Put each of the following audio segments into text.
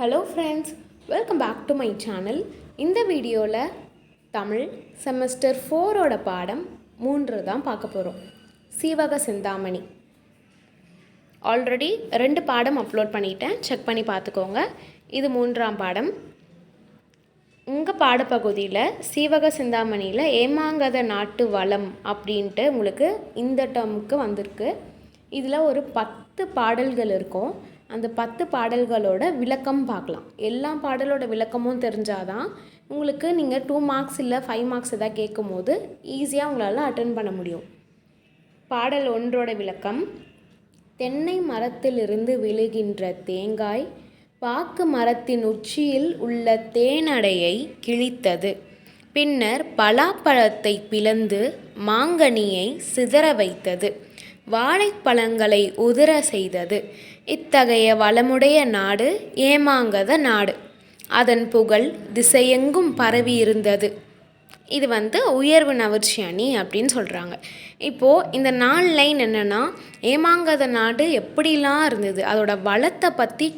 Hello friends welcome back to my channel இந்த வீடியோவில் Tamil semester ஃபோரோட பாடம் மூன்று தான் பார்க்க போகிறோம் சீவக சிந்தாமணி. ஆல்ரெடி ரெண்டு பாடம் அப்லோட் பண்ணிட்டேன். செக் பண்ணி பார்த்துக்கோங்க. இது மூன்றாம் பாடம். உங்கள் பாடப்பகுதியில் சீவக சிந்தாமணியில் ஏமாங்கத நாட்டு வளம் அப்படின்ட்டு உங்களுக்கு இந்த டேர்முக்கு வந்திருக்கு. இதில் ஒரு பத்து பாடல்கள் இருக்கும். அந்த பத்து பாடல்களோட விளக்கம் பார்க்கலாம். எல்லா பாடலோட விளக்கமும் தெரிஞ்சாதான் உங்களுக்கு நீங்கள் டூ மார்க்ஸ் இல்லை ஃபைவ் மார்க்ஸ் எதாவது கேட்கும் போது ஈஸியாக உங்களால் அட்டன் பண்ண முடியும். பாடல் ஒன்றோட விளக்கம் தென்னை மரத்திலிருந்து விழுகின்ற தேங்காய் பாக்கு மரத்தின் உச்சியில் உள்ள தேனடையை கிழித்தது. பின்னர் பலாப்பழத்தை பிளந்து மாங்கனியை சிதற வைத்தது. வாழைப்பழங்களை உதிர செய்தது. இத்தகைய வளமுடைய நாடு ஏமாங்கத நாடு. அதன் புகழ் திசையெங்கும் பரவி இருந்தது இது வந்து உயர்வு நவர்ச்சி அணி அப்படின்னு சொல்கிறாங்க இப்போது இந்த நாலு லைன் என்னென்னா ஏமாங்கத நாடு எப்படிலாம் இருந்தது அதோட வளத்தை பற்றி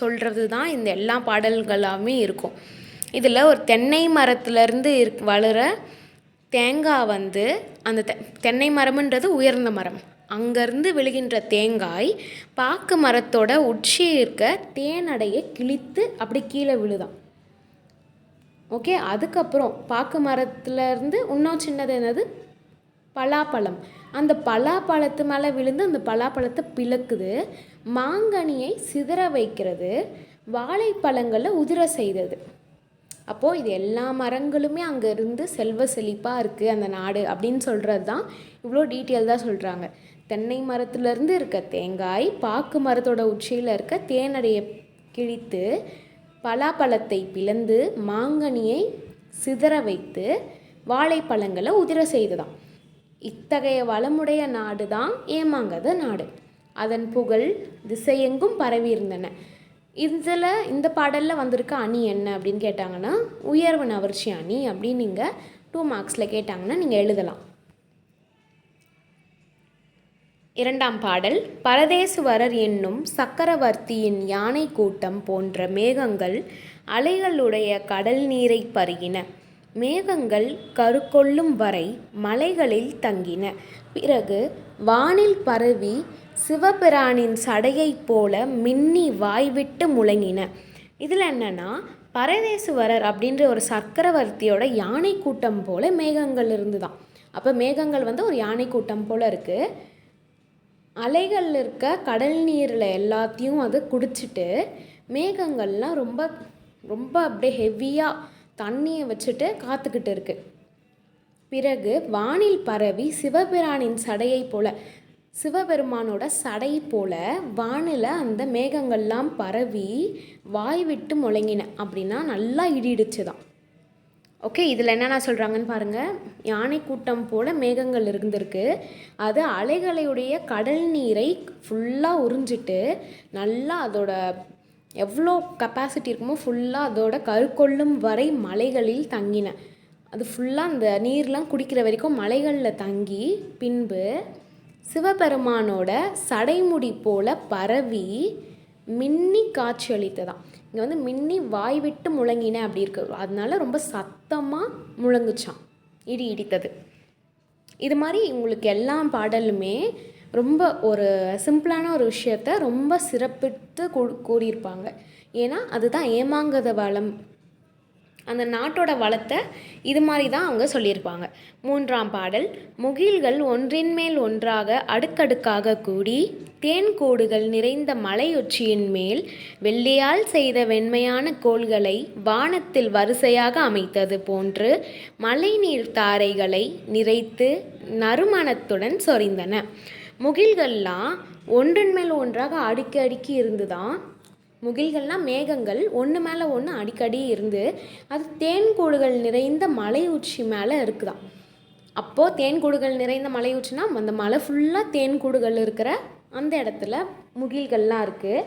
சொல்கிறது தான் இந்த எல்லா பாடல்களாமே இருக்கும். இதில் ஒரு தென்னை மரத்துலேருந்து இருக் வளர தேங்காய் வந்து அந்த தெ தென்னை மரம்ன்றது உயர்ந்த மரம். அங்கேருந்து விழுகின்ற தேங்காய் பாக்கு மரத்தோட உச்சி இருக்க தேனடையை கிழித்து அப்படி கீழே விழுதான். ஓகே அதுக்கப்புறம் பாக்கு மரத்துலேருந்து இன்னும் சின்னது என்னது? பலாப்பழம். அந்த பலாப்பழத்து மேலே விழுந்து அந்த பலாப்பழத்தை பிளக்குது. மாங்கனியை சிதற வைக்கிறது. வாழைப்பழங்களை உதிர செய்தது. அப்போது இது எல்லா மரங்களுமே அங்கே இருந்து செல்வ செழிப்பாக இருக்குது அந்த நாடு அப்படின்னு சொல்கிறது தான் இவ்வளோ டீட்டெயில் தான் சொல்கிறாங்க தென்னை மரத்துலேருந்து இருக்க தேங்காய் பாக்கு மரத்தோட உச்சியில் இருக்க தேனடையை கிழித்து பலாப்பழத்தை பிளந்து மாங்கனியை சிதற வைத்து வாழைப்பழங்களை உதிர செய்ததாம். இத்தகைய வளமுடைய நாடு தான் ஏமாங்காத நாடு. அதன் புகழ் திசையெங்கும் பரவி இருந்தன இதில் இந்த பாடலில் வந்திருக்க அணி என்ன அப்படின்னு கேட்டாங்கன்னா உயர்வு நவர்ச்சி அணி அப்படின்னு நீங்கள் டூ மார்க்ஸில் கேட்டாங்கன்னா நீங்கள் எழுதலாம். இரண்டாம் பாடல் பரதேசுவரர் என்னும் சக்கரவர்த்தியின் யானை கூட்டம் போன்ற மேகங்கள் அலைகளுடைய கடல் நீரை பருகின. மேகங்கள் கருக்கொள்ளும் வரை மலைகளில் தங்கின. பிறகு வானில் பரவி சிவபிரானின் சடையைப் போல மின்னி வாய்விட்டு முழங்கின. இதில் என்னென்னா பரதேசுவரர் அப்படின்ற ஒரு சக்கரவர்த்தியோட யானை கூட்டம் போல் மேகங்கள் இருந்துதான். அப்போ மேகங்கள் வந்து ஒரு யானை கூட்டம் போல் இருக்குது அலைகள் இருக்க கடல் நீரில் எல்லாத்தையும் அது குடிச்சிட்டு மேகங்கள்லாம் ரொம்ப ரொம்ப அப்படியே ஹெவியாக தண்ணியை வச்சுட்டு காத்துக்கிட்டு இருக்கு. பிறகு வானில் பரவி சிவபிரானின் சடையை போல சிவபெருமானோட சடை போல வானில் அந்த மேகங்கள்லாம் பரவி வாய் விட்டு முழங்கின அப்படின்னா நல்லா இடிடுச்சு தான் ஓகே இதில் என்னென்ன சொல்கிறாங்கன்னு பாருங்கள் யானை கூட்டம் போல் மேகங்கள் இருந்திருக்கு. அது அலைகளையுடைய கடல் நீரை ஃபுல்லாக உறிஞ்சிட்டு நல்லா அதோட எவ்வளோ கெப்பாசிட்டி இருக்குமோ ஃபுல்லாக அதோட கருக்கொள்ளும் வரை மலைகளில் தங்கின. அது ஃபுல்லாக அந்த நீர்லாம் குடிக்கிற வரைக்கும் மலைகளில் தங்கி பின்பு சிவபெருமானோட சடைமுடி போல பரவி மின்னி காட்சி அளித்ததான் இங்கே வந்து மின்னி வாய் விட்டு முழங்கினேன் அப்படி இருக்கு. அதனால ரொம்ப சத்தமாக முழங்குச்சான் இடி இடித்தது. இது மாதிரி உங்களுக்கு எல்லா பாடலுமே ரொம்ப ஒரு சிம்பிளான ஒரு விஷயத்த ரொம்ப சிறப்பித்து கூறியிருப்பாங்க. ஏன்னா அதுதான் ஏமாங்கத வளம். அந்த நாட்டோட வளத்தை இது மாதிரி தான் அவங்க சொல்லியிருப்பாங்க. மூன்றாம் பாடல் முகில்கள் ஒன்றின் மேல் ஒன்றாக அடுக்கடுக்காக கூடி தேன்கூடுகள் நிறைந்த மலையொச்சியின் மேல் வெள்ளையால் செய்த வெண்மையான கோள்களை வானத்தில் வரிசையாக அமைத்தது போன்று மழைநீர் தாரைகளை நிறைத்து நறுமணத்துடன் சொரிந்தன. முகில்கள்லாம் ஒன்றின் மேல் ஒன்றாக அடுக்கி அடுக்கி இருந்துதான் முகில்கள்லாம் மேகங்கள் ஒன்று மேலே ஒன்று அடிக்கடி இருந்து அது தேன்கூடுகள் நிறைந்த மலை உச்சி மேலே இருக்குதான் அப்போது தேன்கூடுகள் நிறைந்த மலை உச்சினா அந்த மலை ஃபுல்லாக தேன்கூடுகள் இருக்கிற அந்த இடத்துல முகில்கள்லாம் இருக்குது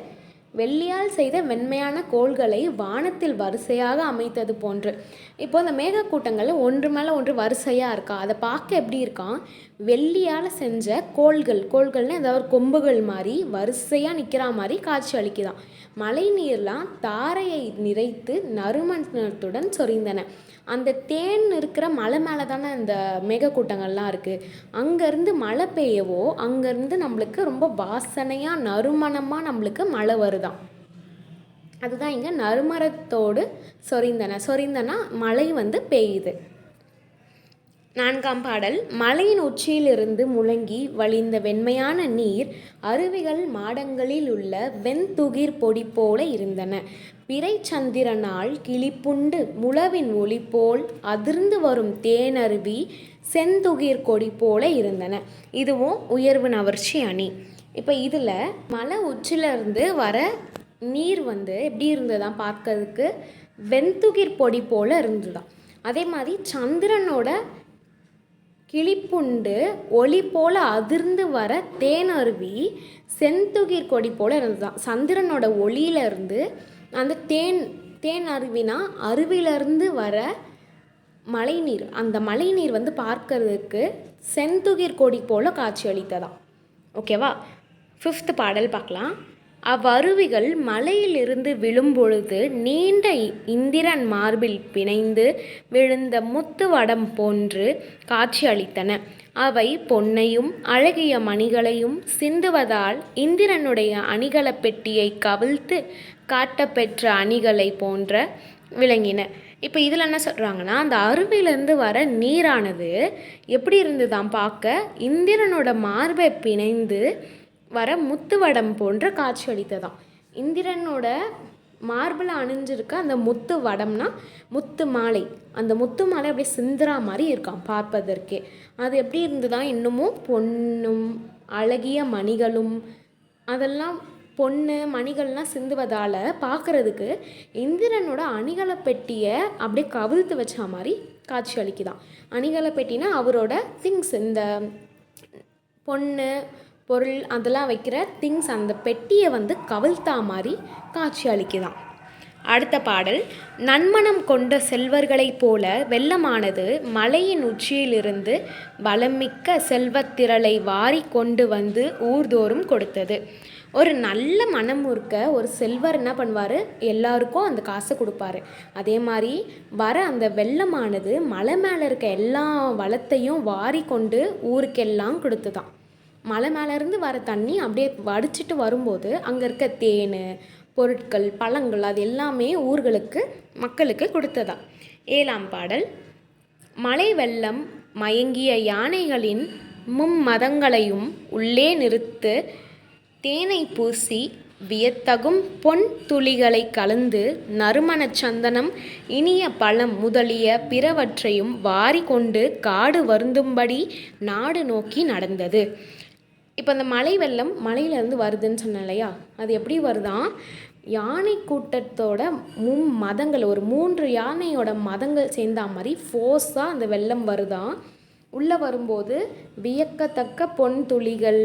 வெள்ளியால் செய்த வெண்மையான கோள்களை வானத்தில் வரிசையாக அமைத்தது போன்று. இப்போ இந்த மேகக்கூட்டங்கள் ஒன்று மேலே ஒன்று வரிசையாக இருக்கா? அதை பார்க்க எப்படி இருக்கான்? வெள்ளியால் செஞ்ச கோள்கள் கோள்கள்னு ஏதாவது கொம்புகள் மாதிரி வரிசையாக நிற்கிற மாதிரி காட்சி அளிக்குதான். மழை நீர்லாம் தாரையை நிறைத்து நறுமணத்துடன் சொரிந்தன. அந்த தேன் இருக்கிற மலை மேலே தானே இந்த மேகக்கூட்டங்கள்லாம் இருக்குது அங்கேருந்து மழை பெய்யவோ அங்கேருந்து நம்மளுக்கு ரொம்ப வாசனையாக நறுமணமாக நம்மளுக்கு மழை வருதான் அதுதான் இங்கே நறுமணத்தோடு சொரிந்தன. சொரிந்தனா மழை வந்து பெய்யுது. நான்காம் பாடல் மலையின் உச்சியிலிருந்து முழங்கி வழிந்த வெண்மையான நீர் அருவிகள் மாடங்களில் உள்ள வெண்துகிர் பொடி போல இருந்தன. பிறை சந்திரனால் கிளிப்புண்டு முழவின் ஒளி போல் அதிர்ந்து வரும் தேனருவி செந்துகிர் கொடி போல இருந்தன. இதுவும் உயர்வு நவர்ச்சி அணி. இப்போ இதில் மலை உச்சியிலிருந்து வர நீர் வந்து எப்படி இருந்ததான் பார்க்கறதுக்கு வெண்துகிர் பொடி போல இருந்துதான் அதே மாதிரி சந்திரனோட கிளிப்புண்டு ஒளி போல அதிர்ந்து வர தேனருவி செந்துகிர் கொடி போல இருந்ததுதான். சந்திரனோட ஒளியிலிருந்து அந்த தேன் தேன் அருவினா அருவியிலேருந்து வர மழைநீர் அந்த மழைநீர் வந்து பார்க்கறதுக்கு செந்துகிர் கொடி போல காட்சி அளித்ததாம் ஓகேவா ஃபிஃப்த் பாடல் பார்க்கலாம். அவ்வருவிகள் மலையிலிருந்து விழும்பொழுது நீண்ட இந்திரன் மார்பில் பிணைந்து விழுந்த முத்து வடம் போன்று காட்சியளித்தன. அவை பொன்னையும் அழகிய மணிகளையும் சிந்துவதால் இந்திரனுடைய அணிகல பெட்டியை கவிழ்த்து காட்டப்பெற்ற அணிகளை போன்ற விளங்கின. இப்போ இதில் என்ன சொல்கிறாங்கன்னா அந்த அருவியிலேருந்து வர நீரானது எப்படி இருந்துதான் பார்க்க இந்திரனோட மார்பை பிணைந்து வர முத்துவடம் போன்ற காட்சி அளித்ததாம். இந்திரனோட மார்பில் அணிஞ்சிருக்க அந்த முத்து வடம்னா முத்து மாலை. அந்த முத்து மாலை அப்படியே சிந்துரா மாதிரி இருக்கான் பார்ப்பதற்கே. அது எப்படி இருந்ததா இன்னமும் பொன்னும் அழகிய மணிகளும் அதெல்லாம் பொண்ணு மணிகள்லாம் சிந்துவதால் பார்க்குறதுக்கு இந்திரனோட அணிகல பெட்டியை அப்படியே கவிழ்த்து வச்ச மாதிரி காட்சி அளிக்குதான் அணிகல பெட்டினா அவரோட திங்ஸ் இந்த பொண்ணு பொருள் அதெல்லாம் வைக்கிற திங்ஸ் அந்த பெட்டியை வந்து கவிழ்த்தா மாதிரி காட்சி அளிக்குதான். அடுத்த பாடல் நன்மணம் கொண்ட செல்வர்களைப் போல வெள்ளமானது மலையின் உச்சியிலிருந்து வளமிக்க செல்வத்திரளை வாரி கொண்டு வந்து ஊர்தோறும் கொடுத்தது. ஒரு நல்ல மனம் இருக்க ஒரு செல்வர் என்ன பண்ணுவார்? எல்லாருக்கும் அந்த காசை கொடுப்பாரு. அதே மாதிரி வர அந்த வெள்ளமானது மலை மேலே இருக்க எல்லா வளத்தையும் வாரி கொண்டு ஊருக்கெல்லாம் கொடுத்துதான். மலை மேலேருந்து வர தண்ணி அப்படியே வடிச்சிட்டு வரும்போது அங்கே இருக்க தேன் பொருட்கள் பழங்கள் அது எல்லாமே ஊர்களுக்கு மக்களுக்கு கொடுத்ததா? ஏழாம் பாடல். மலை வெள்ளம் மயங்கிய யானைகளின் மும்மதங்களையும் உள்ளே நிறுத்து தேனை பூசி வியத்தகும் பொன் துளிகளை கலந்து நறுமணச் சந்தனம் இனிய பழம் முதலிய பிறவற்றையும் வாரி கொண்டு காடு வருந்தும்படி நாடு நோக்கி நடந்தது. இப்போ அந்த மலை வெள்ளம் மலையிலேருந்து வருதுன்னு சொன்னேன் இல்லையா? அது எப்படி வருதான் யானை கூட்டத்தோட மும் மதங்கள் ஒரு மூன்று யானையோட மதங்கள் சேர்ந்தா மாதிரி ஃபோர்ஸாக அந்த வெள்ளம் வருதான் உள்ளே வரும்போது வியக்கத்தக்க பொன் துளிகள்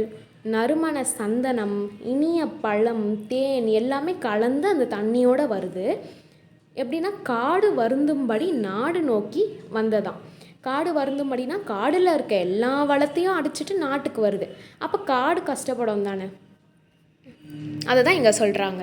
நறுமண சந்தனம் இனிய பழம் தேன் எல்லாமே கலந்து அந்த தண்ணியோடு வருது. எப்படின்னா காடு வருந்தும்படி நாடு நோக்கி வந்ததாம். காடு வருந்தும்படினா காடில் இருக்க எல்லா வளத்தையும் அடிச்சிட்டு நாட்டுக்கு வருது. அப்போ காடு கஷ்டப்படும் தானே? அதை தான் இங்கே சொல்கிறாங்க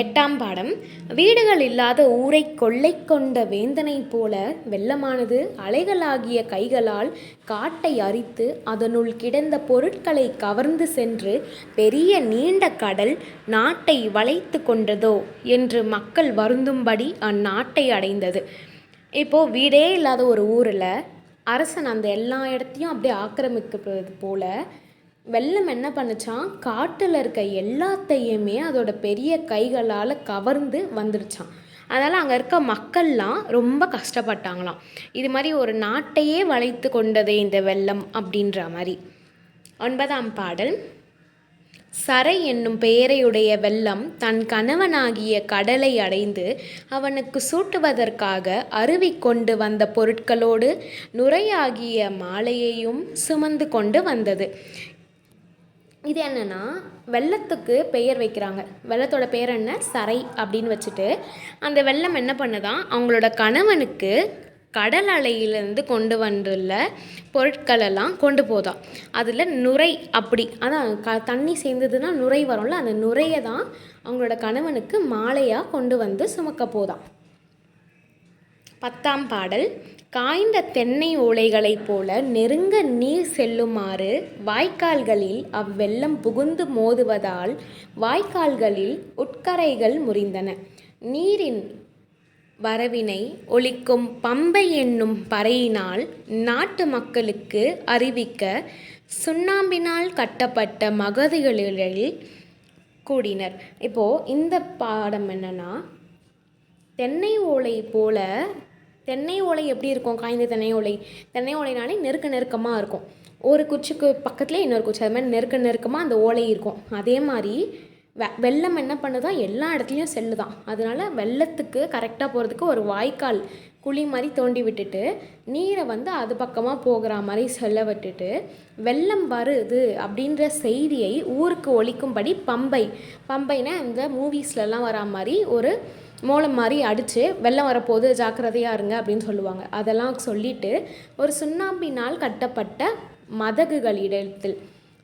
எட்டாம் பாடம். வீடுகள் இல்லாத ஊரை கொள்ளை கொண்ட வேந்தனை போல வெள்ளமானது அலைகளாகிய கைகளால் காட்டை அரித்து அதனுள் கிடந்த பொருட்களை கவர்ந்து சென்று பெரிய நீண்ட கடல் நாட்டை வளைத்து கொண்டதோ என்று மக்கள் வருந்தும்படி அந்நாட்டை அடைந்தது. இப்போது வீடே இல்லாத ஒரு ஊரில் அரசன் அந்த எல்லா இடத்தையும் அப்படியே ஆக்கிரமிக்கிறது போல் வெள்ளம் என்ன பண்ணுச்சான்? காட்டில் இருக்க எல்லாத்தையுமே அதோட பெரிய கைகளால் கவர்ந்து வந்துருச்சான். அதனால் அங்கே இருக்க மக்கள்லாம் ரொம்ப கஷ்டப்பட்டாங்களாம். இது மாதிரி ஒரு நாட்டையே வளைத்து கொண்டதே இந்த வெள்ளம் அப்படின்ற மாதிரி. ஒன்பதாம் பாடல். சரை என்னும் பெயரையுடைய வெள்ளம் தன் கணவனாகிய கடலை அடைந்து அவனுக்கு சூட்டுவதற்காக அருவி கொண்டு வந்த பொருட்களோடு நுரையாகிய மாலையையும் சுமந்து கொண்டு வந்தது. இது என்னென்னா வெள்ளத்துக்கு பெயர் வைக்கிறாங்க. வெள்ளத்தோட பேர் என்ன? சரை அப்படின்னு வச்சுட்டு அந்த வெள்ளம் என்ன பண்ணுதான்? அவங்களோட கணவனுக்கு கடல் அலையிலேருந்து கொண்டு வந்துள்ள பொருட்களெல்லாம் கொண்டு போதாம் அதில் நுரை அப்படி அதான் க தண்ணி சேர்ந்ததுன்னா நுரை வரும்ல அந்த நுரையை தான் அவங்களோட கணவனுக்கு மாலையாக கொண்டு வந்து சுமக்க போதாம் பத்தாம் பாடல் காய்ந்த தென்னை ஓலைகளைப் போல நெருங்க நீர் செல்லுமாறு வாய்க்கால்களில் அவ்வெள்ளம் புகுந்து மோதுவதால் வாய்க்கால்களில் உட்கரைகள் முறிந்தன. நீரின் வரவினை ஒலிக்கும் பம்பை என்னும் பறையினால் நாட்டு மக்களுக்கு அறிவிக்க சுண்ணாம்பினால் கட்டப்பட்ட மகதிகளில் கூடினர். இப்போது இந்த பாடம் என்னென்னா தென்னை ஓலை போல தென்னை ஓலை எப்படி இருக்கும்? காய்ந்த தென்னை ஓலை. தென்னை ஓலைனாலே நெருக்க நெருக்கமாக இருக்கும். ஒரு குச்சிக்கு பக்கத்துலேயே இன்னொரு குச்சி அது மாதிரி நெருக்க நெருக்கமாக அந்த ஓலை இருக்கும். அதே மாதிரி வெ வெள்ளம் என்ன பண்ணுதான் எல்லா இடத்துலையும் செல்லுதான் அதனால வெள்ளத்துக்கு கரெக்டாக போகிறதுக்கு ஒரு வாய்க்கால் குழி மாதிரி தோண்டி விட்டுட்டு நீரை வந்து அது பக்கமாக போகிற மாதிரி சொல்ல விட்டுட்டு வெள்ளம் வருது அப்படின்ற செய்தியை ஊருக்கு ஒழிக்கும்படி பம்பை பம்பைனா இந்த மூவிஸ்லலாம் வரா மாதிரி ஒரு மோளம் மாதிரி அடித்து வெள்ளம் வரப்போகுது ஜாக்கிரதையாக இருங்க அப்படின்னு சொல்லுவாங்க. அதெல்லாம் சொல்லிவிட்டு ஒரு சுண்ணாம்பினால் கட்டப்பட்ட மதகுகளிடத்தில்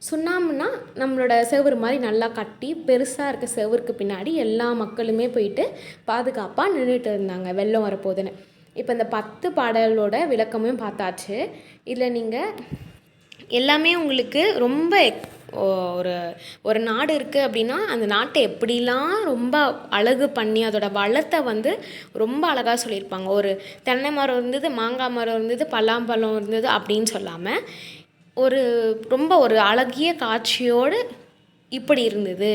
சுண்ணாம்புனா நம்மளோட செவுரு மாதிரி நல்லா கட்டி பெருசாக இருக்க செவுருக்கு பின்னாடி எல்லா மக்களுமே போயிட்டு பாதுகாப்பாக நின்றுட்டு இருந்தாங்க வெள்ளம் வரப்போகுதுன்னு. இப்போ இந்த பத்து பாடலோட விளக்கமும் பார்த்தாச்சு. இதில் நீங்கள் எல்லாமே உங்களுக்கு ரொம்ப ஒரு ஒரு நாடு இருக்குது அப்படின்னா அந்த நாட்டை எப்படிலாம் ரொம்ப அழகு பண்ணி அதோடய வளத்தை வந்து ரொம்ப அழகாக சொல்லியிருப்பாங்க. ஒரு தென்னை மரம் இருந்தது மாங்காய் மரம் இருந்தது பலாம்பழம் இருந்தது அப்படின்னு சொல்லாமல் ஒரு ரொம்ப ஒரு அழகிய காட்சியோடு இப்படி இருந்தது.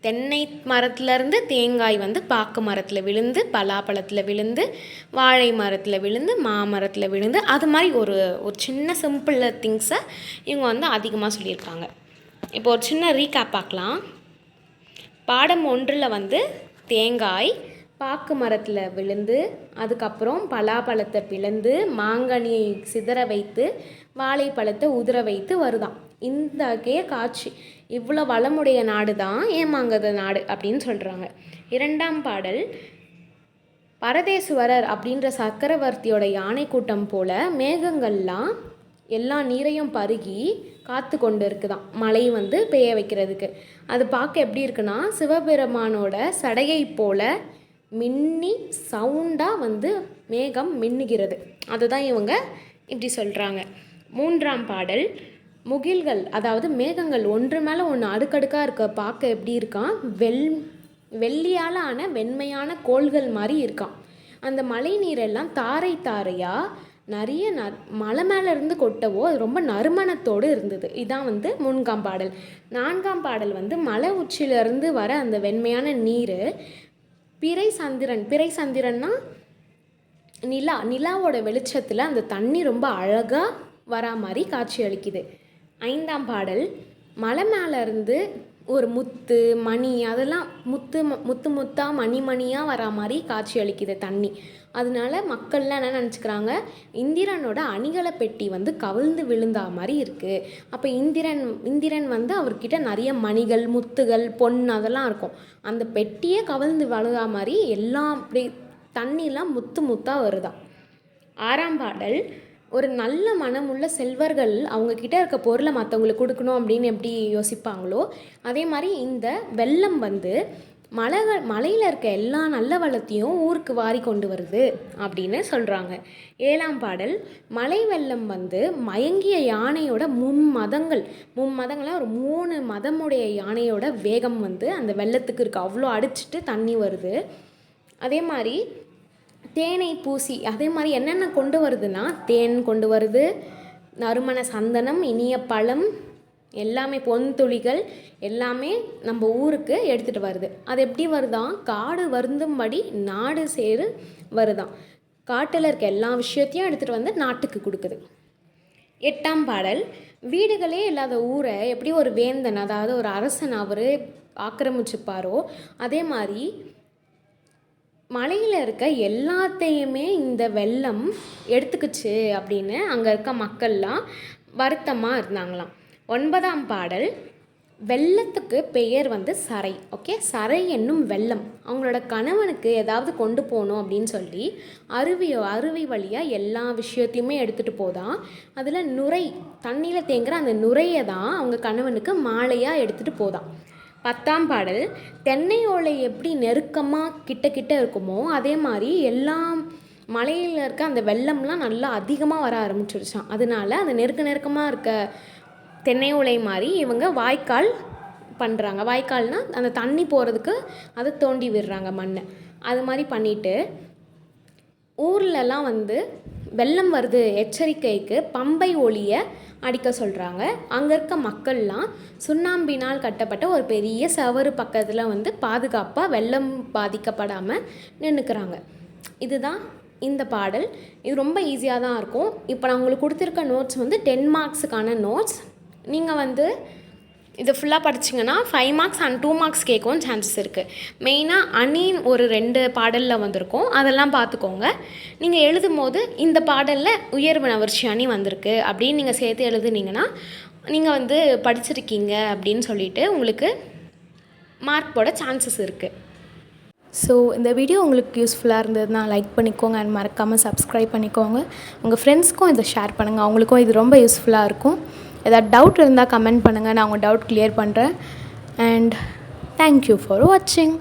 தென்னை மரத்துலேருந்து தேங்காய் வந்து பாக்கு மரத்தில் விழுந்து பலாப்பழத்தில் விழுந்து வாழை மரத்தில் விழுந்து மாமரத்தில் விழுந்து அது மாதிரி ஒரு ஒரு சின்ன சிம்பிள் திங்ஸை இவங்க வந்து அதிகமாக சொல்லியிருக்காங்க. இப்போ ஒரு சின்ன ரீகேப் பார்க்கலாம். பாடம் ஒன்றில் வந்து தேங்காய் பாக்கு மரத்தில் விழுந்து அதுக்கப்புறம் பலாப்பழத்தை பிளந்து மாங்கனியை சிதற வைத்து வாழைப்பழத்தை உதிர வைத்து வருதாம். இந்த கே காட்சி. இவ்வளோ வளமுடைய நாடு தான் ஏமாங்கத நாடு அப்படின்னு சொல்கிறாங்க இரண்டாம் பாடல் பரதேசுவரர் அப்படின்ற சக்கரவர்த்தியோட யானை கூட்டம் போல மேகங்கள்லாம் எல்லா நீரையும் பருகி காத்து கொண்டு இருக்குதான் மழை வந்து பெய்ய வைக்கிறதுக்கு. அது பார்க்க எப்படி இருக்குன்னா சிவபெருமானோட சடையை போல மின்னி சவுண்டாக வந்து மேகம் மின்னுகிறது. அதுதான் இவங்க இப்படி சொல்கிறாங்க மூன்றாம் பாடல் முகில்கள் அதாவது மேகங்கள் ஒன்று மேலே ஒன்று அடுக்கடுக்காக இருக்க பார்க்க எப்படி இருக்கான்? வெள் வெள்ளியால் ஆன வெண்மையான கோள்கள் மாதிரி இருக்கான். அந்த மழை நீரெல்லாம் தாரை தாரையாக நிறைய ந மலை மேலே இருந்து கொட்டவோ அது ரொம்ப நறுமணத்தோடு இருந்தது. இதான் வந்து மூன்றாம் பாடல். நான்காம் பாடல் வந்து மலை உச்சியிலேருந்து வர அந்த வெண்மையான நீர். பிறை சந்திரன் பிறை சந்திரன்னா நிலா நிலாவோட வெளிச்சத்தில் அந்த தண்ணி ரொம்ப அழகாக வரா மாதிரி காட்சி அளிக்குது. ஐந்தாம் பாடல் மலை மேலே இருந்து ஒரு முத்து மணி அதெல்லாம் முத்து முத்து முத்தாக மணி மணியாக வரா மாதிரி காட்சி அளிக்குது தண்ணி. அதனால மக்கள்லாம் என்ன நினச்சிக்கிறாங்க? இந்திரனோட அணிகல பெட்டி வந்து கவிழ்ந்து விழுந்தா மாதிரி இருக்குது அப்போ இந்திரன் இந்திரன் வந்து அவர்கிட்ட நிறைய மணிகள் முத்துகள் பொன் அதெல்லாம் இருக்கும். அந்த பெட்டியே கவிழ்ந்து வழுதா மாதிரி எல்லாம் அப்படி தண்ணிலாம் முத்து முத்தாக வருதான் ஆறாம் பாடல் ஒரு நல்ல மனமுள்ள செல்வர்கள் அவங்கக்கிட்ட இருக்க பொருளை மற்றவங்களுக்கு கொடுக்கணும் அப்படின்னு எப்படி யோசிப்பாங்களோ அதே மாதிரி இந்த வெள்ளம் வந்து மலை மலையில் இருக்க எல்லா நல்ல வளத்தையும் ஊருக்கு வாரி கொண்டு வருது அப்படின்னு சொல்கிறாங்க ஏழாம் பாடல் மலை வெள்ளம் வந்து மயங்கிய யானையோட மும்மதங்கள் மும்மதங்கள்லாம் ஒரு மூணு மதமுடைய யானையோட வேகம் வந்து அந்த வெள்ளத்துக்கு இருக்குது அவ்வளோ அடிச்சிட்டு தண்ணி வருது. அதே மாதிரி தேனை பூசி அதே மாதிரி என்னென்ன கொண்டு வருதுன்னா தேன் கொண்டு வருது நறுமண சந்தனம் இனிய பழம் எல்லாமே பொன் துளிகள் எல்லாமே நம்ம ஊருக்கு எடுத்துகிட்டு வருது. அது எப்படி வருதான் காடு வருந்தும்படி நாடு சேரு வருதான் காட்டில் இருக்க எல்லா விஷயத்தையும் எடுத்துகிட்டு வந்து நாட்டுக்கு கொடுக்குது. எட்டாம் பாடல் வீடுகளே இல்லாத ஊரை எப்படி ஒரு வேந்தன் அதாவது ஒரு அரசன் அவர் ஆக்கிரமிச்சுப்பாரோ அதே மாதிரி மலையில் இருக்க எல்லாத்தையுமே இந்த வெள்ளம் எடுத்துக்கிச்சு அப்படின்னு அங்கே இருக்க மக்கள்லாம் வருத்தமாக இருந்தாங்களாம். ஒன்பதாம் பாடல் வெள்ளத்துக்கு பெயர் வந்து சரை. ஓகே? சரை என்னும் வெள்ளம். அவங்களோட கணவனுக்கு ஏதாவது கொண்டு போகணும் அப்படின்னு சொல்லி அருவியோ அருவி வழியாக எல்லா விஷயத்தையுமே எடுத்துகிட்டு போதான் அதில் நுரை தண்ணியில் தேங்குற அந்த நுரையை தான் அவங்க கணவனுக்கு மாலையாக எடுத்துகிட்டு போதான் பத்தாம் பாடல் தென்னை ஓலை எப்படி நெருக்கமாக கிட்ட கிட்ட இருக்குமோ அதே மாதிரி எல்லா மலையில் இருக்க அந்த வெள்ளம்லாம் நல்லா அதிகமாக வர ஆரம்பிச்சிருச்சான் அதனால அந்த நெருக்க நெருக்கமாக இருக்க தென்னை ஓலை மாதிரி இவங்க வாய்க்கால் பண்ணுறாங்க வாய்க்கால்னால் அந்த தண்ணி போகிறதுக்கு அதை தோண்டி விடுறாங்க மண்ணை. அது மாதிரி பண்ணிவிட்டு ஊர்லலாம் வந்து வெள்ளம் வருது எச்சரிக்கைக்கு பம்பை ஒளியை அடிக்க சொல்கிறாங்க அங்கே இருக்க மக்கள்லாம் சுண்ணாம்பினால் கட்டப்பட்ட ஒரு பெரிய சவறு பக்கத்தில் வந்து பாதுகாப்பாக வெள்ளம் பாதிக்கப்படாமல் நின்றுக்கிறாங்க இதுதான் இந்த பாடல். இது ரொம்ப ஈஸியாக தான் இருக்கும். இப்போ நான் உங்களுக்கு கொடுத்துருக்க நோட்ஸ் வந்து டென் மார்க்ஸுக்கான நோட்ஸ் நீங்கள் வந்து இது ஃபுல்லாக படிச்சிங்கன்னா five marks and two marks கேட்கவும் சான்சஸ் இருக்குது மெயினாக அணின் ஒரு ரெண்டு பாடலில் வந்திருக்கும். அதெல்லாம் பார்த்துக்கோங்க. நீங்கள் எழுதும் போது இந்த பாடலில் உயர்வு நவர்ச்சி அணி வந்திருக்கு அப்படின்னு நீங்கள் சேர்த்து எழுதுனீங்கன்னா நீங்கள் வந்து படிச்சிருக்கீங்க அப்படின்னு சொல்லிட்டு உங்களுக்கு மார்க் போட சான்சஸ் இருக்குது ஸோ இந்த வீடியோ உங்களுக்கு யூஸ்ஃபுல்லாக இருந்ததுன்னா லைக் பண்ணிக்கோங்க அண்ட் மறக்காமல் சப்ஸ்கிரைப் பண்ணிக்கோங்க. உங்கள் ஃப்ரெண்ட்ஸ்க்கும் இதை ஷேர் பண்ணுங்கள் அவங்களுக்கும் இது ரொம்ப யூஸ்ஃபுல்லாக இருக்கும். ஏதாவது டவுட் இருந்தால் கமெண்ட் பண்ணுங்கள் நான் உங்கள் டவுட் கிளியர் பண்ணுறேன் அண்ட் தேங்க்யூ ஃபார் வாட்சிங்